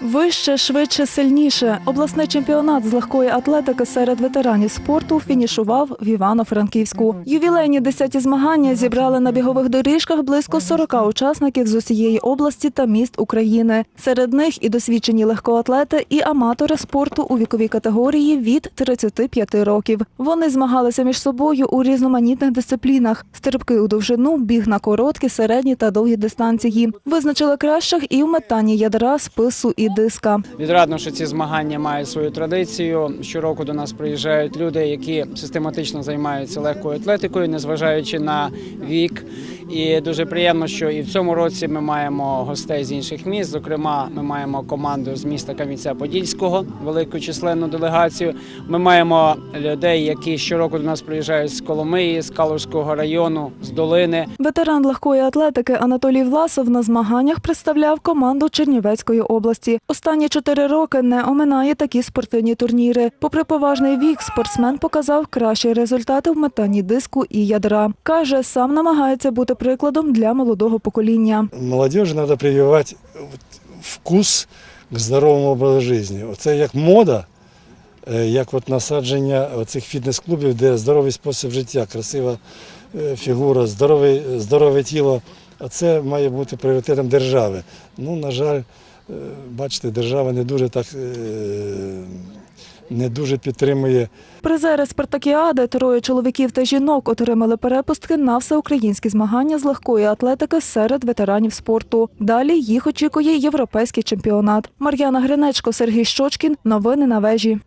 Вище, швидше, сильніше. Обласний чемпіонат з легкої атлетики серед ветеранів спорту фінішував в Івано-Франківську. Ювілейні десяті змагання зібрали на бігових доріжках близько 40 учасників з усієї області та міст України. Серед них і досвідчені легкоатлети, і аматори спорту у віковій категорії від 35 років. Вони змагалися між собою у різноманітних дисциплінах: стрибки у довжину, біг на короткі, середні та довгі дистанції. Визначили кращих і в метанні ядра, спису і диска. Відрадно, що ці змагання мають свою традицію. Щороку до нас приїжджають люди, які систематично займаються легкою атлетикою, незважаючи на вік. І дуже приємно, що і в цьому році ми маємо гостей з інших міст. Зокрема, ми маємо команду з міста Кам'янця-Подільського, велику численну делегацію. Ми маємо людей, які щороку до нас приїжджають з Коломиї, з Калужського району, з долини. Ветеран легкої атлетики Анатолій Власов на змаганнях представляв команду Чернівецької області. Останні чотири роки не оминає такі спортивні турніри. Попри поважний вік, спортсмен показав кращі результати в метанні диску і ядра. Каже, сам намагається бути прикладом для молодого покоління. Молодежи надо прививать вот вкус к здоровому образу життя. Оце як мода, е, як от насадження цих фітнес-клубів, де здоровий спосіб життя, красива е, фігура, здорове, здорове тіло. А це має бути пріоритетом держави. Ну, на жаль, е, бачите, держава не дуже так е, не дуже підтримує Призери спартакіади, троє чоловіків та жінок отримали перепустки на всеукраїнські змагання з легкої атлетики серед ветеранів спорту. Далі їх очікує європейський чемпіонат. Мар'яна Гринечко, Сергій Щочкін. Новини на вежі.